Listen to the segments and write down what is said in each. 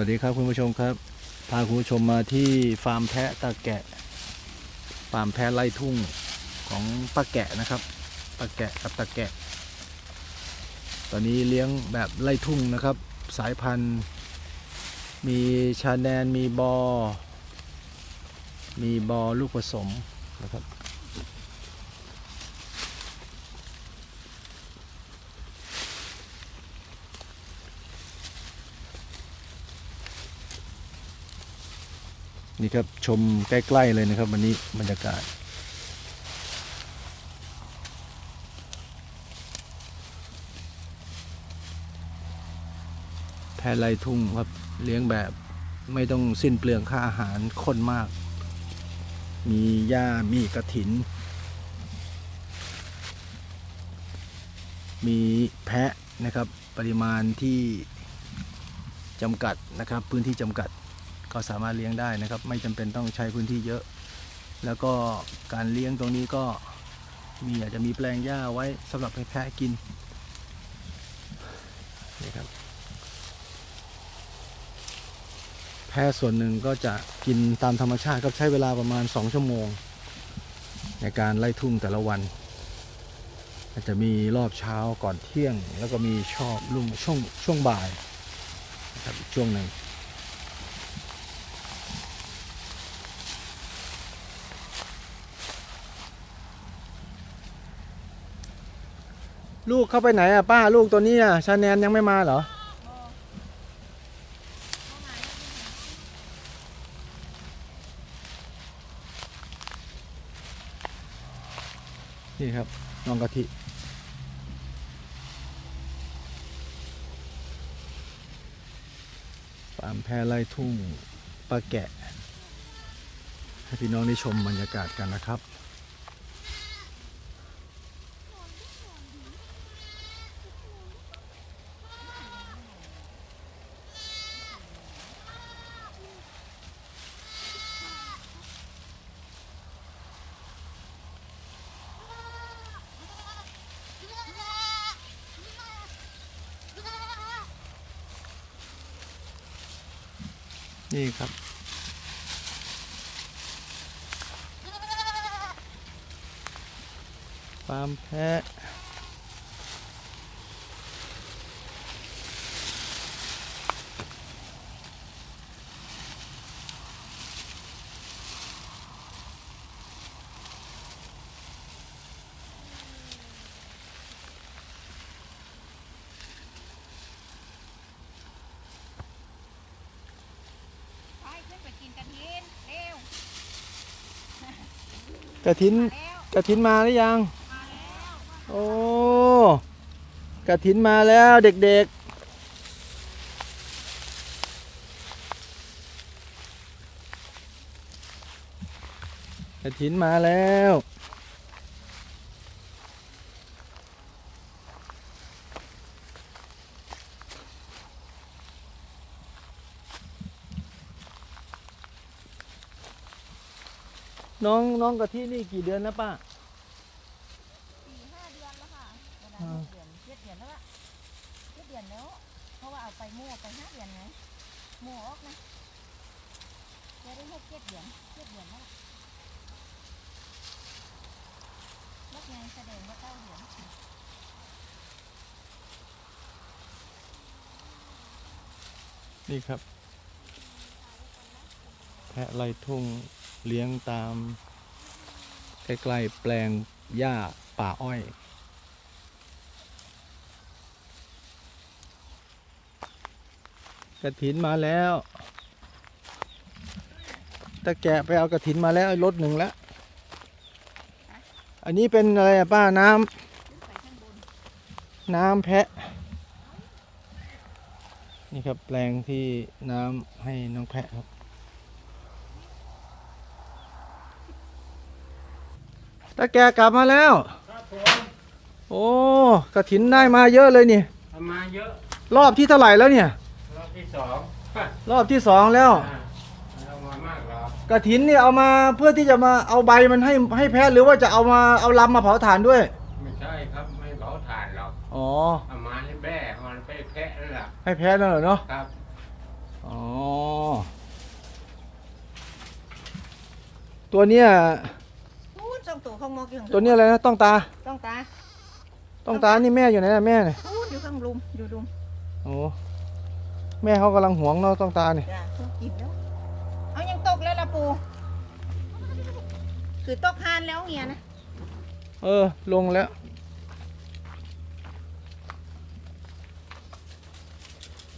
วัสดีครับคุณผู้ชมครับ พาคุณผู้ชมมาที่ฟาร์มแพะตาแกะ ฟาร์มแพะไล่ทุ่งของป้าแกะนะครับป้าแกะกับตาแกะ ตอนนี้เลี้ยงแบบไล่ทุ่งนะครับ สายพันธุ์ มีชาแนนมีบอ มีบอลูกผสมนะครับ นี่ครับชมใกล้ ๆ เลยนะครับ วันนี้บรรยากาศ แพะไรทุ่งครับเลี้ยงแบบไม่ต้องสิ้นเปลืองค่าอาหารข้นมาก มีหญ้ามีกระถิน มีแพะนะครับปริมาณที่จำกัดนะครับ พื้นที่จำกัด ก็สามารถเลี้ยงได้นะครับ ไม่จำเป็นต้องใช้พื้นที่เยอะ แล้วก็การเลี้ยงตรงนี้ก็มีอาจจะมีแปลงหญ้าไว้สำหรับให้แพะกินนี่ครับแพะส่วนหนึ่งก็จะกินตามธรรมชาติครับใช้เวลาประมาณ 2 ชั่วโมง ในการไล่ทุ่งแต่ละวัน อาจจะมีรอบเช้าก่อนเที่ยง แล้วก็มีชอบรุ่งช่วงช่วงบ่ายนะครับอีกช่วงหนึ่ง ลูกเข้าไปไหนอะป้าลูกตัวนี้อะชาแนนยังไม่มาเหรอนี่ครับน้องกะทิฟาร์มแพะไร่ทุ่งปลาแกะ ให้พี่น้องได้ชมบรรยากาศกันนะครับ นี่ ครับ ฟาร์มแพะ ไปขึ้นไปกินกระถินเร็ว กระถินกระถินมาหรือยังมาแล้วโอ้กระถินมาแล้วเด็กๆกระถินมาแล้ว น้องน้องกะทินี่กี่เดือนแล้วป้าสี่ห้าเดือนแล้วค่ะประมาณอ่าหกเดือนเจ็ดเดือนแล้วล่ะเจ็ดเดือนแล้ว เพราะว่าเอาไปมั่วไปห้าเดือนไงมั่วออกนะจะได้หกเจ็ดเดือนเจ็ดเดือนแล้วล่ะลดไงแสดงว่าเก้าเดือนนี่ครับ แพะไล่ทุ่ง เลี้ยงตาม ใกล้ๆแปลงหญ้าป่าอ้อย กระถินมาแล้วตะแกะไปเอากระถินมาแล้วรถหนึ่งแล้ว อันนี้เป็นอะไรอะป้าน้ำน้ำแพะ นี่ครับแปลงที่น้ำให้น้องแพะครับ ตะแกกลับมาแล้ว ครับผมโอ้กระถินได้มาเยอะเลยนี่ ทำมาเยอะรอบที่เท่าไหร่แล้วเนี่ย รอบที่สองรอบที่สองแล้วอ่าเอามามากเหรอกระถินเนี่ยเอามาเพื่อที่จะมาเอาใบมันให้ให้แพะหรือว่าจะเอามาเอาลำมาเผาถ่านด้วย ไม่ใช่ครับไม่เผาถ่านหรอกอ๋อ เอามาให้แบ่เอามาให้แพะนั่นแหละให้แพะนั่นเหรอเนาะ ครับอ๋อ ตัวเนี้ย พูดสองตัวข้างมอกอยู่ข้างตัวเนี้ยอะไรนะต้องตา ต้องตาต้องตานี่แม่อยู่ไหนนะแม่เนี่ยพูดอยู่ข้างลุมอยู่ลุมโอ้แม่เขากำลังหวงเนาะต้องตาเนี่ยจ้ะต้องกินแล้วเอายังตกแล้วล่ะปูคือตกหานแล้วเงี้ยนะเออ ลงแล้ว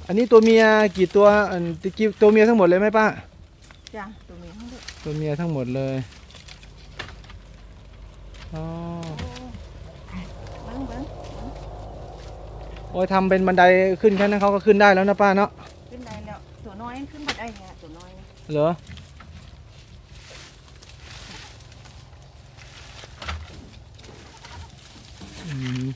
อันนี้ตัวเมียกี่ตัวอันกี่ตัวเมียทั้งหมดเลยไหมป้าจ้ะตัวเมียทั้งหมดตัวเมียทั้งหมดเลย อ๋อโอ้เบิ้งเบิ้งโอ้ยทำเป็นบันไดขึ้นแค่นั้นเขาก็ขึ้นได้แล้วนะป้าเนาะขึ้นได้แล้วตัวน้อยขึ้นมาได้เนี่ยตัวน้อยนี่เหรออืม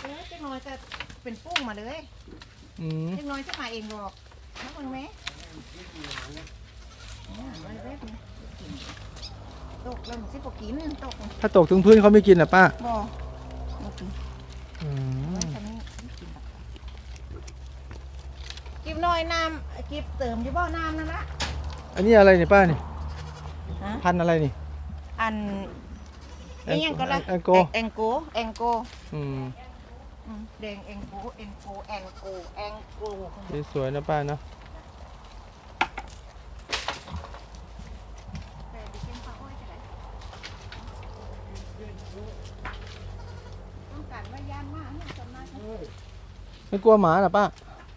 เออเจ๊น้อยจะเป็นปุ้งมาเลย อืม เจ๊น้อยจะมาเองหรอกนะเบิ่งไหมเนี่ยไว้เว็บนี่กินตกแล้วมันสิบกินตก ถ้าตกถึงพื้นเขาไม่กินเหรอป้าบ่บ่กินอืมไว้ทำนี้ไม่กินหรอกกิบหน่อยน้ำกิบเติมอยู่บ่น้ำนั่นละอันนี้อะไรเนี่ยป้านี่ฮะพันธุ์อะไรนี่ อันนี่ยังก็ละแองโก แองโกแองโกอืมอืมแดงแองโกแองโกแองโกแองโก สวยๆนะป้าเนาะ แต่ดิฉันฟังอ้อยจะไหนต้องการว่าย่านมากเนี่ยส่วนมากนะ ไม่กลัวหมาเหรอป้า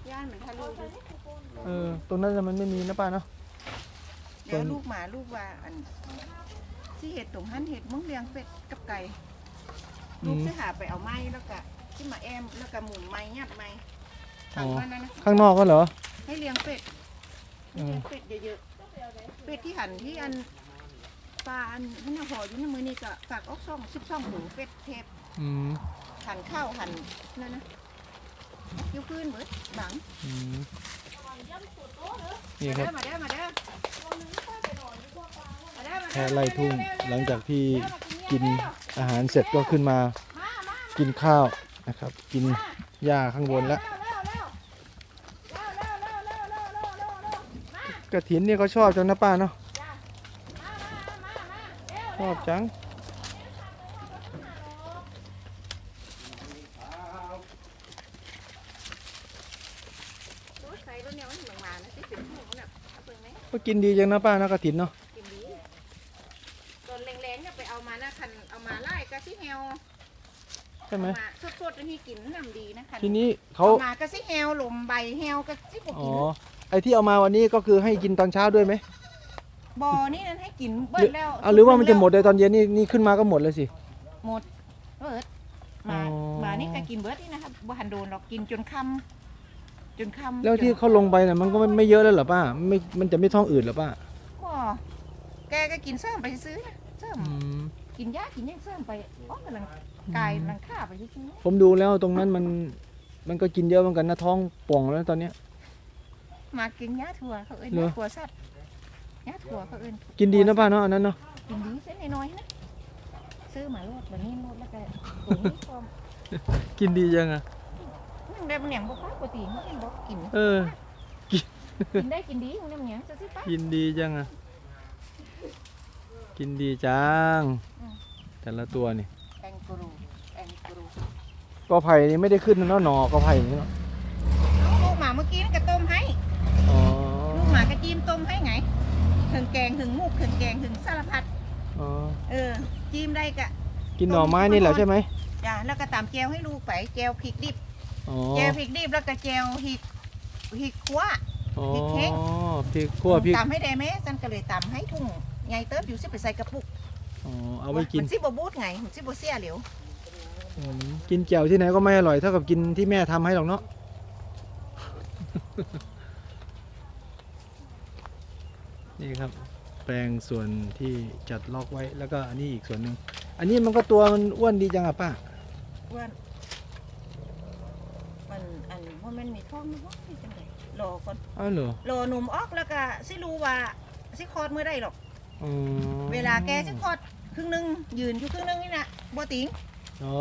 ย่านเหมือนทะลุอยู่เออตรงนั้นน่ะมันไม่มีนะป้าเนาะ เดี๋ยวลูกหมาลูกว่าอันที่เห็ดตรงหันเห็ดมึงเลี้ยงเป็ดกับไก่อืลูกมจะหาไปเอาไม้แล้วก็ที่มาแอมแล้วก็หมุนไม้ยัดไม้อ๋ถังอว่านั้นนะข้างนอกก็เหรอ ให้เลี้ยงเป็ดเอเลี้อยงเป็ดเยอะๆเป็ดที่หันที่อันปลาอันที่น่ะห่ออยู่ในมือนี่ก็ฝากออกช่องสิบช่องหูเป็ดเทปอืม หั่นข้าวหั่นนั่นนะ อยูพื้นเหมือนบังอืมนี่มาครัเด้บอมาเด้อมาเด้อมาเด้อมาเด้อแพะไล่ทุ่งหลังจากที่กินอาหารเสร็จก็ขึ้นมากินข้าวนะครับ กินหญ้าข้างบนแล้วกระถินนี่เขาชอบจังนะป้าเนาะชอบจัง โอ้ยใส่แล้วเนี่ยมันถึงมานะที่เป็นพวกน่ะเอาเปิงไหม ก็กินดีจังนะป้านะกระถินเนาะกินดีตอนแรงๆเนี่ยไปเอามานะคันเอามาไล่กะซิเฮลใช่ไหมเอามาสดๆอันนี้กินน้ำดีนะคันทีนี้เขาเอามากะซิเฮลลมใบเฮลกะซิบอ๋กิอนไอที่เอามาวันนี้ก็คือให้กินตอนเช้าด้วยไหมบ่อนี่นั่นให้กินเบิหรืดแล้วเอาหรือว่ามันจะหมดเลยตอนเย็นนี่นี่ขึ้นมาก็หมดเลยสิหมดเบิดมาอ๋อมานี่ก็กินเบิดนี่นะครับบ่หันโดนหรอกกินจนค่ำ จนค่ำแล้วที่จนเขาลงไปเนี่ยมันก็ไม่ไม่เยอะแล้วเหรอป้าไม่มันจะไม่ท้องอืดเหรอป้าก็แกก็กินเสริมไปซื้อนะเสริมอืมกินยากินยังเสริมไปอ๋อกำลังกายกำลังฆ่าไปซื้อผมดูแล้วตรงนั้นมันมันก็กินเยอะเหมือนกันนะท้องป่องแล้วตอนเนี้ยมากินยาถั่วเขาเอิ้นเหรอยาถั่วสัตว์ยาถั่วเขาเอิ้นกินดีนะป้าเนาะอันนั้นเนาะกินดีเส้นน้อยๆนะซื้อมาโลดแบบนี้โลดแล้วก็ตรงนี้ก็กินดีจังอะนั่ง ได้มันอย่างบ่ปกติมันกินบ่กิน เออ กินได้กินดีมันได้มันอย่างจะสิป้ากินดีจังอะกินดีจังอืมแต่ละตัวนี่แองกูรูแองกูรูกอไผ่นี่ไม่ได้ขึ้นนะเนาะหนอกอไผ่นี่เนาะเอาลูกหมาเมื่อกี้นั่นก็ต้มให้ อ๋อลูกหมากระจีมต้มให้ไงถึงแกงถึงมูกถึงแกงถึงสารพัด อ๋อเออจีมได้กะ กินหน่อไม้นี่แหละใช่ไหม จ้ะแล้วก็ตามแจวให้ลูกไปแจวพริกดิบ อ๋อแจวพริกดิบแล้วก็แจวพริกพริกขั่ว อ๋อพริกแห้ง พริกขั่วพริกตำให้ได้ไหมฉันก็เลยตำให้ทุ่งใหญ่เติบอยู่สิไปใส่กระปุกอ๋อเอาไว้กินมันสิบ่บูดไงมันสิบ่เสียเหลวอืมกินแจ่วที่ไหนก็ไม่อร่อยเท่ากับกินที่แม่ทำให้หรอกเนาะ นี่ครับ แปลงส่วนที่จัดล็อกไว้แล้วก็อันนี้อีกส่วนหนึ่งอันนี้มันก็ตัวมันอ้วนดีจังอะป้าอ้วน มันอันว่ามันมีท้องมั้ยจังไดรอก่อนอ้าวเหรอรอหนุ่มออกแล้วก็สิรู้ว่าสิคลอดเมื่อใดหรอก อ๋อเวลาแกสิคลอดครึ่งหนึงยืนอยู่ครึ่งหนึงนี่นะบ่ติงอ๋อ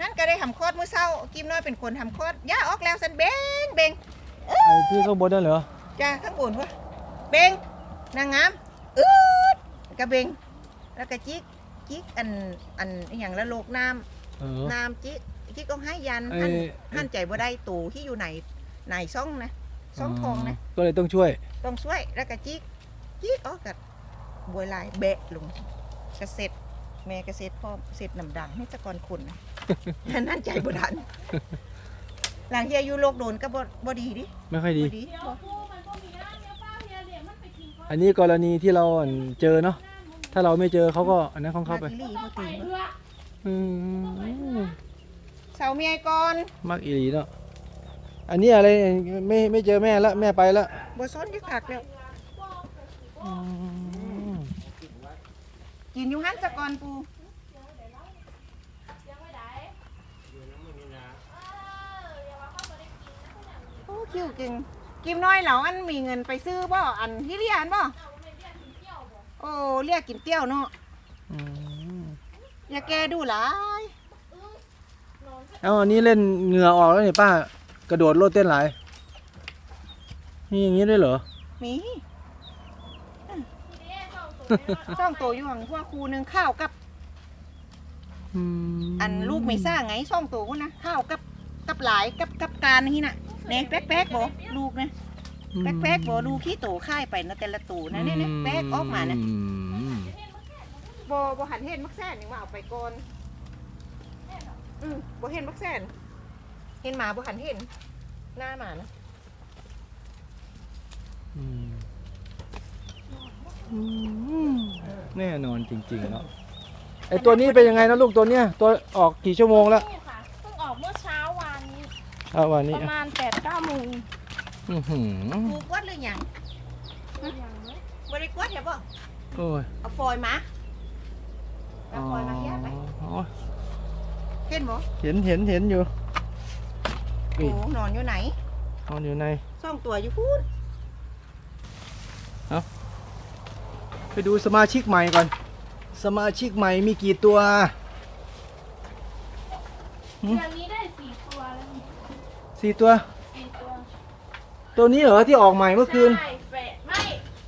นั่นก็ได้ทำคลอดมื้อเช้ากิมน้อยเป็นคนทำคลอดย่าออกแล้วสันเบงเบงไอ้ที่ข้างบนนั่นเหรอจ้าข้างบนวะเบงนางงามอืดกระเบงแล้วก็จิกจิกอันอันอหย่างละโลกน้เออำน้ำจิก จิกก็ให้ยันไอ้หันหันใจบ่ได้ตูที่อยู่ไหนไหนซ่องนะซ่องทองนะก็เลยต้องช่วย ต้องช่วยแล้วก็จิกจิกออกกับบวยลายเบะลงกระเซ็ดแม่กระเซ็ดพ่อเสร็จน้ำดังให้ตะกอนคนนะ นั่นใจบ่ทันหลังเฮียอยู่โลกโดนก็บ่บ่ดีดิไม่ค่อยดี บ่ดีเดี๋ยวบ่กูมันก็มีนะเดี๋ยวป้าเฮียเดี๋ยวมันไปกินข้าวอันนี้กรณีที่เราเจอเนาะถ้าเราไม่เจอเขาก็อันนั้นของเขาไปมกอีหลีบ่ไปตีเถอะอืม เสาเมียก่อนมักอีหลีเนาะอันนี้อะไรไม่ไม่เจอแม่ละแม่ไปละบ่ซ้อนที่ผักแล้วอืมกินอยู่หันสะก่อนปูยังไม่ได้อยู่น้ำมันนี่นะเอออย่าว่าเขาไม่ได้กินนะเขาอยากโอ้คิวเก่งกิมน้อยเหล่าอันมีเงินไปซื้อบ่อันที่เรียนบ่เอาไปเรียนถึงเที่ยวบ่โอ้เรียกกินเตี้ยวเนาะอืมอย่าแกดูหลายนอน เอาอันนี้เล่นเหงื่อออกแล้วนี่ป้า กระโดดโลดเต้นหลายนี่อย่างนี้ด้วยเหรอ มีทีนี้เจ้าตัวนี้ช่องโตอยู่หังพวกครูหนึงข้าวกับ อืมอันลูกไม่ซ่าไงช่องโตกูนะข้าวกับกับหลายกับกับการนี่น่ะเน่แป๊กแป๊กบ่ลูกนะแป๊กแป๊กบ่ลูกขี้โตค่ายไปนะแต่ละตูนะเนี่ยเนี่ยแป๊กออกมานะอืมบ่บ่หันเห็นมักแซนนี่ว่าเอาไปก่อน อืมบ่เห็นมักแซนเห็นหมาบ่หันเห็น หน้าหมานะอืมอืมแน่นอนจริงๆเนาะไอตัวนี้เป็นยังไงนะลูกตัวเนี้ยตัวออกกี่ชั่วโมงแล้วนี่ค่ะเพิ่งออกเมื่อเช้าวานนี้ อะวันปนี้ระมาณแปดเก้าโมงอื้อหือกูกวดหรือยังอย่างนี้บ่ได้กวดเหรอบ่โอ้ยเอาฟอยล์มาเอาฟอยล์มาแยกไป อ๋อเห็นบ่เห็นเห็นเห็นอยู่โอ้นอนอยู่ไหนนอนอยู่ในซ่องตัวอยู่พูดไปดูสมาชิกใหม่ก่อน สมาชิกใหม่มีกี่ตัวหืมเดือนนี้ได้สี่ตัวแล้วนี่สี่ตัวสี่ตัว ตัวนี้เหรอที่ออกใหม่เมื่อคืนใช่แฝดไม่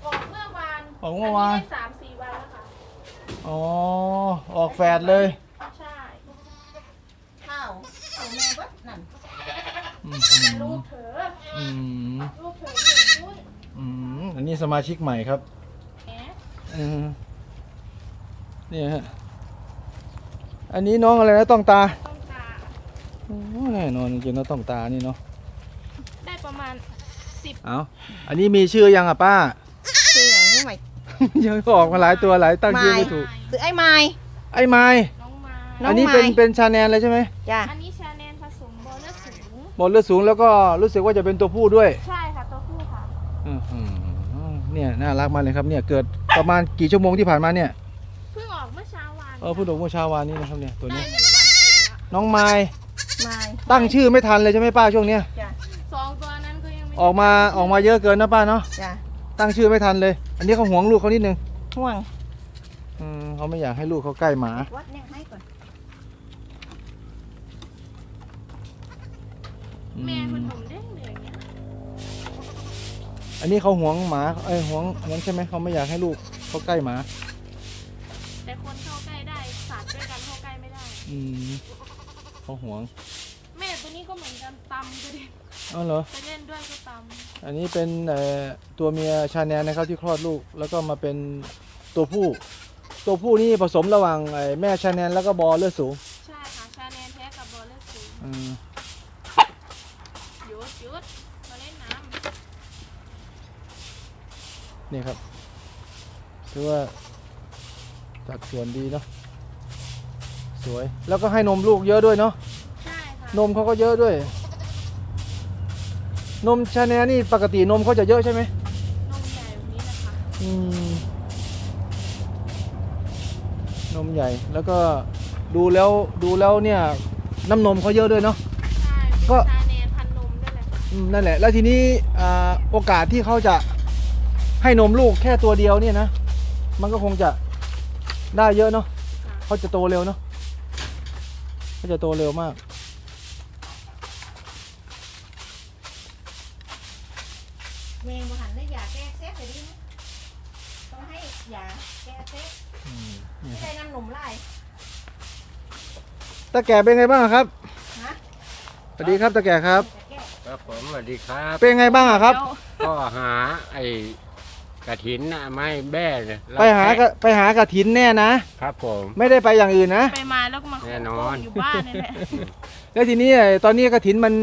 ออกเมื่อวานออกเมื่อวานได้สามสี่วันแล้วค่ะอ๋อออกแฝดเลย ใช่ ข้าวเอาแม่เบิดนั่น อืม แต่ ลูกเถออืมลูกเถอเรื่องพูดอืมอันนี้สมาชิกใหม่ครับแหมอืมนี่ยฮะอันนี้น้องอะไรนะต้องตาต้องตา โอ้แน่นอนจริงๆนะต้องตานี่เนาะได้ประมาณสิบเอาอันนี้มีชื่อยังอะป้า คืออย่างนี้ใหม่ ยังออกมาหลายตัวหลายตั้งชื่อไม่ถูก คือไอ้ไม้ ไอ้ไม้น้องมาน้องอันนี้เป็นไม้ เป็นชาแนลเลยใช่ไหมจ้ะอันนี้ชา สูงบอลเลือดสูงแล้วก็รู้สึกว่าจะเป็นตัวผู้ด้วยใช่ค่ะตัวผู้ค่ะอื้อหือเนี่ยน่ารักมากเลยครับเนี่ยเกิดประมาณกี่ชั่วโมงที่ผ่านมาเนี่ยเพิ่งออกเมื่อเช้าวานเออเพิ่งโดดเมื่อเช้าวานนี้นะครับเนี่ยตัวได้นี้ หนึ่งวันเต็มแล้วน้องไม้ไม้ตั้งชื่อไม่ทันเลยใช่ไหมป้าช่วงเนี้ยจ้ะสองตัวนั้นก็ยังไม่ออกมาออกมาเยอะเกินนะป้าเนาะจ้ะตั้งชื่อไม่ทันเลย อันนี้เขาหวงลูกเขานิดนึงห่วงอืมเขาไม่อยากให้ลูกเขาใกล้หมา วัดเนี่ยให้ก่อน อื แม่คนมหนุ่มเด้งเลยอย่างเงี้ยอันนี้เขาหวงหมาเอ้ยหวงอันนั้นใช่ไหมเขาไม่อยากให้ลูกเขาใกล้หมา แต่คนเข้าใกล้ได้สัตว์ด้วยกันเข้าใกล้ไม่ได้ อืมเขาหวงแม่ตัวนี้ก็เหมือนกันตำก็เด็นอ๋อเหรอ ไปเล่นด้วยก็ตอันนี้เป็นเอ่อตัวเมียชาแนลนะครับที่คลอดลูกแล้วก็มาเป็นตัวผู้ ตัวผู้นี่ผสมระหว่างไอ้แม่ชาแนลแล้วก็บอเลือดสูงำใช่ค่ะชาแนลแท้กับบอลเลอร์สูงอืม หยุดหยุดมาเล่นน้ นี่ครับถือว่าจัดส่วนดีเนาะสวยแล้วก็ให้นมลูกเยอะด้วยเนาะำใช่ค่ะนมเขาก็เยอะด้วย นมชาแนลนี่ปกตินมเขาจะเยอะใช่ไหมนมใหญ่แบบนี้นะคะอืมนมใหญ่แล้วก็ดูแล้วดูแล้วเนี่ยน้ำนมเขาเยอะด้วยเนาะ ใช่ก็ เป็นชาแนลพันนมด้วยแหละค่ะอืมนั่นแหละแล้วทีนี้อ่าโอกาสที่เขาจะ ให้นมลูกแค่ตัวเดียวเนี่ยนะ มันก็คงจะได้เยอะเนาะค่ะเขาจะโตเร็วเนาะเขาจะโตเร็วมาก แมงบ่หันได้ยาแก้เซ็ตเลยดิต้องให้ยาแก้เซ็ตอืมนี่ไม่ครับได้น้ำหนุ่มไล่ตาแก่เป็นไงบ้างครับฮะสวัสดีครับตาแก่ครับ จะแก้ ครับผมสวัสดีครับ เป็นไงบ้างอะครับ ก็หาไอ้ กระถินน่ะไม่แบ้เนี่ยไปหากระไปหากระถินแน่นะครับผม ไม่ได้ไปอย่างอื่นนะ ไปมาแล้วก็มาขแน่นอน อยู่บ้านนี่แหละแล้วทีนี้ไอ้ตอนนี้กระถินมัน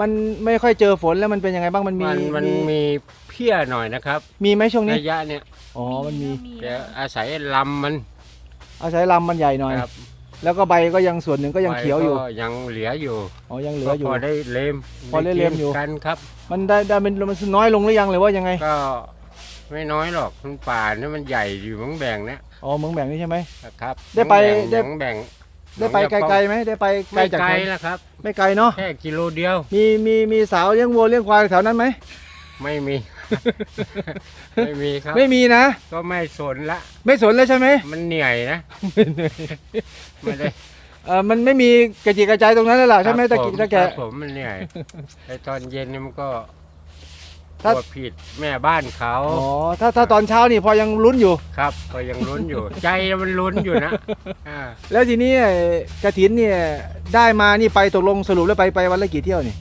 มันไม่ค่อยเจอฝนแล้วมันเป็นยังไงบ้างมันมีมันมันมีเพี้ยหน่อยนะครับมีไหมช่วงนี้ระยะเนี่ยอ๋อมันมีจะอาศัยลำมันอาศัยลำมันใหญ่หน่อย ครับแล้วก็ใบก็ยังส่วนหนึ่งก็ยังเขียวอยู่ใบก็ยังเหลืออยู่อ๋อยังเหลืออยู่ ก็พอได้เลมพอได้เลมอยู่กินกันครับ มันได้ได้เป็นมันน้อยลงหรือยังหรือว่ายังไงก็ ไม่น้อยหรอกมันป่าเนี่ยมันใหญ่อยู่เมืองแบ่งเนี่ยอ๋อเมืองแบ่งนี่ใช่ไหมครับได้ไปได้ เมืองแบ่งได้ไปไกลๆไหมได้ไปไกลไม่จากไกลแถวแล้วครับ ไม่ไกลเนาะแค่กิโลเดียวมีมีมีสาวเลี้ยงวัวเลี้ยงควายแถวนั้นไหมไม่มี ไม่มีครับ ไม่มีนะก็ไม่สนละ ไม่สนเลยใช่ไหมมันเหนื่อยนะไม่ได้เออมันไม่มีกระจิกกระจายตรงนั้นแล้วล่ะใช่ไหมคตะรับกี้ผมตะแกครับผมมันเหนื่อยไอตอนเย็นนี่มันก็ ถ้าปวดผิดแม่บ้านเขาอ๋อถ้าถ้าตอนเช้านี่พอยังลุ้นอยู่ ครับ ก็ยังลุ้นอยู่ ใจมันลุ้นอยู่นะอ่าแล้วทีนี้ไอ้กระถินเนี่ยได้มานี่ไปตกลงสรุปแล้วไปไปวันละกี่เที่ยวนี่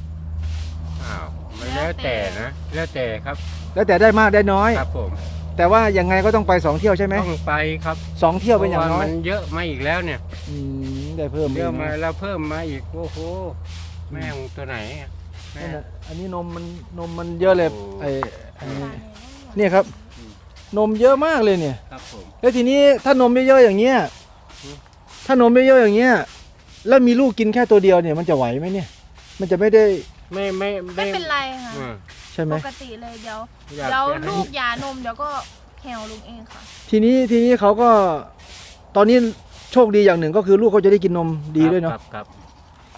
อ้าวมันแล้วแต่นะแล้วแต่ครับแล้วแต่ได้มากได้น้อย ครับผมแต่ว่ายังไงก็ต้องไปสองเที่ยวใช่ไหมต้องไปครับสองเที่ยวเป็นอย่างพระน้อยมันเยอะมาอีกแล้วเนี่ยอืมได้เพิ่มเยอะกมานะแล้วเพิ่มมาอีกโอ้โหแม่งตัวไหนอะ แม่นั่นน่ะอันนี้นมมันนมมันเยอะเลยโอ้ไอ้ไอ้เนี่ยครับ นมเยอะมากเลยเนี่ย ครับผม แล้วทีนี้ถ้านมเยอะๆอย่างเงี้ย อืม ถ้านมเยอะๆอย่างเงี้ย แล้วมีลูกกินแค่ตัวเดียวเนี่ย มันจะไหวไหมเนี่ย มันจะไม่ได้ไม่ไม่ไม่เป็นไรค่ะอืมใช่ไหม ปกติเลยเดี๋ยวอยากเดี๋ยวจะให้ลูกยานมเดี๋ยวก็แหวลุงเองค่ะ ทีนี้ทีนี้เขาก็ตอนนี้โชคดีอย่างหนึ่งก็คือลูกเขาจะได้กินนมดีด้วยเนาะ ครับครับ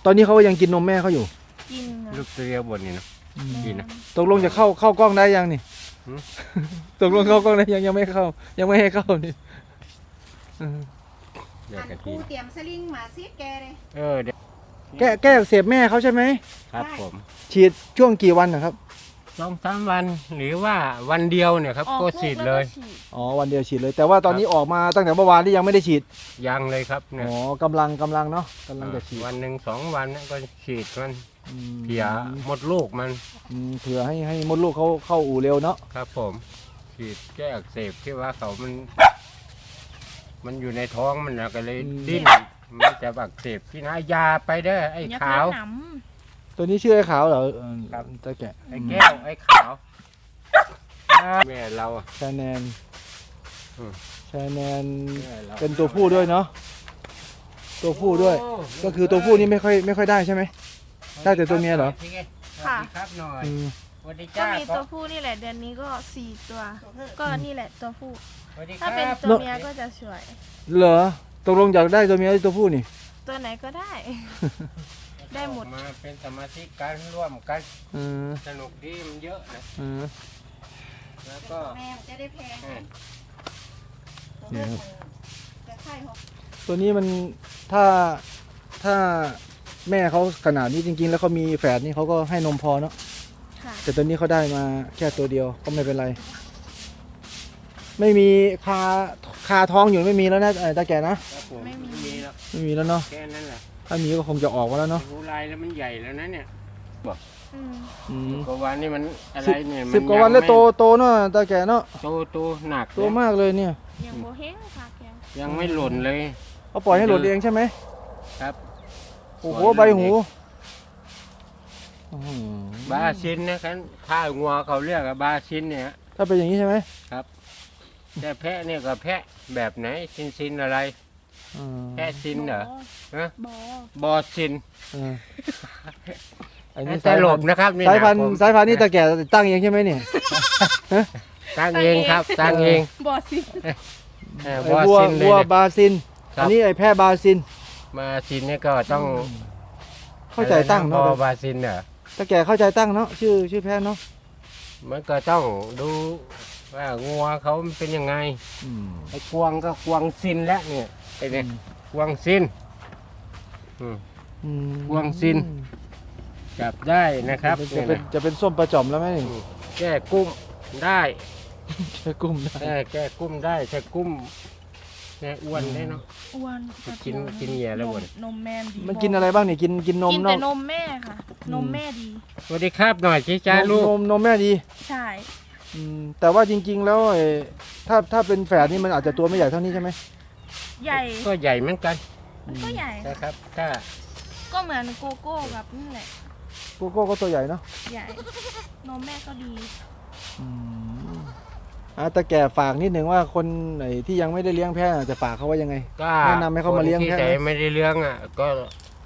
ตอนนี้เขาก็ยังกินนมแม่เขาอยู่ กินค่ะลูกตัวเดียวบนนี่เนอะดีนะ ตกลงจะเข้าเข้ากล้องได้ยังนี่หืมตกลงเข้ากล้องได้ยังยังไม่เข้า ยังไม่ให้เข้านี่อืมอยากอันกะกูทิเตรียมสลิงมาซีดแกเลยเออเดี๋ยวแก้แก้อักเสบแม่เขาใช่ไหมครับผมฉีดช่วงกี่วันนะครับสองสามวันหรือว่าวันเดียวเนี่ยครับออกก็ลูกฉีดแวเลยฉีดอ๋อวันเดียวฉีดเลย แต่ว่าตอนนี้ออกมาตั้งแต่เมื่อวานที่ยังไม่ได้ฉีดยังเลยครับเนี่ยอ๋อกำลังกำลังเนาะกำลังจะฉีดวันหนึ่งสองวันเนี่ยก็ฉีดมันอืม เพียหมดลูกมันอืมเผื่อให้ให้มดลูกเขาเข้าอู่เร็วเนาะครับผมฉีดแก้อักเสบที่ว่าเขามัน มันอยู่ในท้องมันนะก็เลยดิ้นมันจะอักเสบที่นะยาไปเด้อไอ้อย่ขาวเพิ่งหนตัวนี้ชื่อไอ้ขาวเหรอเออครับ ตะแกะไอ้แก้วไอ้ขาวแม่เรา ชาแนนอืม ชาแนนแม่ราเป็นตัวผู้ด้วยเนาะตัวผู้ด้วยโอ้ก็คือตัวผู้นี่ไม่ค่อยไม่ค่อยได้ใช่ไหม ได้แต่ตัวเมียเหรอสวัสดีครับหน่อยอืมสวัสดีำก็จ้ามีตัวผู้นี่แหละเดือนนี้ก็สี่ตัว ก็นี่แหละตัวผู้ สวัสดีคถ้ารับเป็นตัวเมียก็จะสวย เหรอตกลงอยากได้ตัวเมียหรือตัวผู้นี่ ตัวไหนก็ได้ ได้หมด มาเป็นสมาชิกกันร่วมกันเออสนุกดีมันเยอะนะเออแล้วก็แม่จะได้แพงเออเนี่ยครับ จะไข่หกตัวนี้มันถ้าถ้า แม่เขาขนาดนี้จริง ๆ แล้วเขามีแฝดนี่เขาก็ให้นมพอเนาะค่ะแต่ตัวนี้เขาได้มาแค่ตัวเดียวก็ไม่เป็นไร ไม่มีคาคาท้องอยู่ไม่มีแล้วนะไอ้ตาแก่นะครับผมไม่มีมีแล้วไม่มีแล้วเนาะแค่นั้นแหละถ้ามีก็คงจะออกมาแล้วเนาะหูลายแล้วมันใหญ่แล้วนะเนี่ยอืมอืมกว่าวันนี่มันอะไรสิบเนี่ยสิบกว่าวันแล้วโตโตเนาะตาแก่เนาะโตโตหนักโตมากเลยเนี่ยยังโบเฮงค่ะแกยังไม่หล่นเลยเขาปล่อยให้หลุดเองใช่ไหมครับ โอ้โหปล่อยใบให้หลุดหูเองอื้อหือบาซินนะครับข้าวงัวเขาเรียกกับบาซินเนี่ย ถ้าเป็นอย่างนี้ใช่ไหมแต่แพะเนี่ยก็แพะแบบไหนซินซินอะไรอ่าแพะซินเหรอฮะบอบอซินเอออันนี้แต่สายหลพันบธุ์นะครับนี่สายพันธุ์ผมสายพันธุ์นี่ตาแก่ตั้งเองใช่ไหมเนี่ยตั้งเองครับตั้งเองบอสิ เออไอ้บอวัวซินเลยวัวเนี่ยบาซิน ครับ อันนี้ไอ้แพะบาซิน มาซินเนี่ยก็ต้องเข้าใจตั้งอะไรเนาะนะบอบาซินเหรอตาแก่เข้าใจตั้งเนาะชื่อชื่อแพะเนาะมันก็ต้องดูว่างัวเขามันเป็นยังไงอืมไอ้กวางก็กวางซินแล้วเนี่ยไอ้เนี่ยอืมกวางซินอืมอืมพวงซินจับได้นะครับจะเป็นจะเป็นส้มปลาจอมแล้วไหมนี่แก้กุ้มได้แค่กุ้มได้แก้แก้กุ้มได้ใช้กุ้ม แน่อ้วนได้เนาะ อ้วนกินกินเหยื่อแล้วบ่นนมแม่ดีมันกินอะไรบ้างนี่กินกินนมกินเนาะแต่นมแม่ค่ะ นมแม่ดี สวัสดีครับหน่อยชี้จ้านมลูกนมนมแม่ดีใช่ อืมแต่ว่าจริง ๆ แล้วไอ้ถ้าถ้าเป็นแฝดนี่มันอาจจะตัวไม่ใหญ่เท่านี้ใช่ไหมใหญ่ ก็ใหญ่เหมือนกันมันก็ใหญ่ นะครับ ถ้าก็เหมือนโกโก้กับนี่แหละ โกโก้ก็ตัวใหญ่เนาะใหญ่ นมแม่ก็ดี อืม อะแต่แก่ฝากนิดหนึ่งว่าคนไหนที่ยังไม่ได้เลี้ยงแพะจะฝากเขาว่ายังไง ก็แนะนำให้เขามาเลี้ยงคนที่แพะไหนไม่ได้เลี้ยงอะก็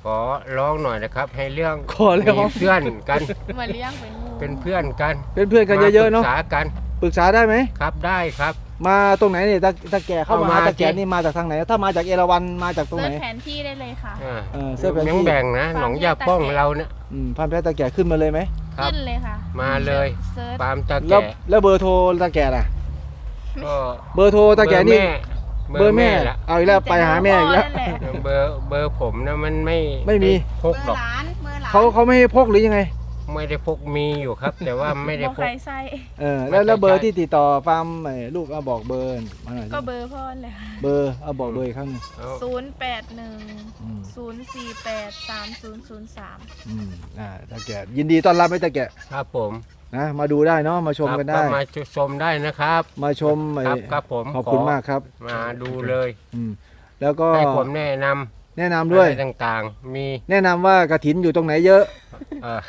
ขอร้องหน่อยนะครับ ให้เลี้ยงขอเลี้ยงมีเพื่อนกันเหมือนเลี้ยงเป็นงูเป็นเพื่อนกันเป็นเพื่อนกันเยอะๆเนาะมปรึกษากันปรึกษาได้ไหม ครับได้ครับ มาตรงไหนเนี่ยตาตาแก่เข้ามาเอามาตาแก่ที่นี่มาจากทางไหน ถ้ามาจากเอราวันมาจากตรงเซิไหน ร์ชแผนที่ได้เลยค่ะ อ่าเออเสื้อแผนที่ ยังแบ่งนะหนองยาป้องเราเนี่ยอืมพันแพะตาแก่ขึ้นมาเลยไหม ครับ ขึ้นเลยค่ะมาเลยเซิร์ชปาล์มตะแล้วแก่แล้วเบอร์โทรตาแก่ล่ะ ก็เบอร์โทรตาแก่นี่เบเบออร์ร์แม่แม่ละเอาอีกแล้วไปหาแม่อีกแล้วนั่นแหละเบอร์เบอร์ผมนะมันไม่ไม่มี พกเบหรออกร์หลานเบอร์หลานเขาเขาไม่ให้พกหรือยังไง ไม่ได้พกมีอยู่ครับ แต่ว่าไม่ได้บอกพใครกไส้เออแล้วแล้วไม่เบอร์ใช่ที่ติดต่อฟาร์มไอ้ลูกเอาบอกเบอร์มาหน่อยสิก็เบอร์พ่อแหละเบอร์เอาบอกเบอร์อีกครั้งหนึ่งเอาศูนย์แปดหนึ่งอืมศูนย์สี่แปดสามศูนย์ศูนย์สาม อืมอ่าตาแก่ยินดีต้อนรับไหมตาแก่ครับผมนะมาดูได้เนาะมาชมกันได้ ครับมาชมได้นะครับ มาชมไอ้ครับครับผมขอบคุณมากครับมาดูเลยอืมแล้วก็ให้ผมแนะนำแนะนำด้วย อะไรต่างๆ มีแนะนำว่ากระถินอยู่ตรงไหนเยอะ เอ่อ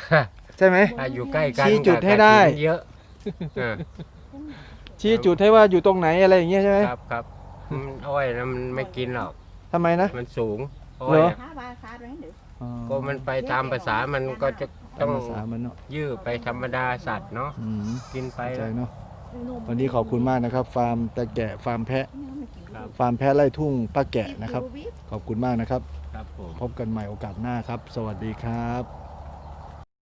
ใช่ไหม ถ้าอยู่ใกล้กันชี้จุดกับให้ได้กระถิ่นเยอะเออชี้จุดให้ว่าอยู่ตรงไหนอะไรอย่างเงี้ยใช่ไหมครับครับมันอ้อยนะมันไม่กินหรอก ทำไมนะ มันสูงอ้อเหรยออะหาบาคาด้วยเดี๋ยวอ๋อก็มันไปตามภาษามันก็จะตาต้มองภาษามันเนาะยื้อไปธรรมดาสัตว์เนาะอืมกินไป เข้าใจแล้วเนาะวันนี้ขอบคุณมากนะครับ ฟาร์มตะแกะฟาร์มแพะครับฟาร์มแพะไร่ทุ่งป้าแกะนะครับขอบคุณมากนะครับ ครับผม พบกันใหม่โอกาสหน้าครับ สวัสดีครับ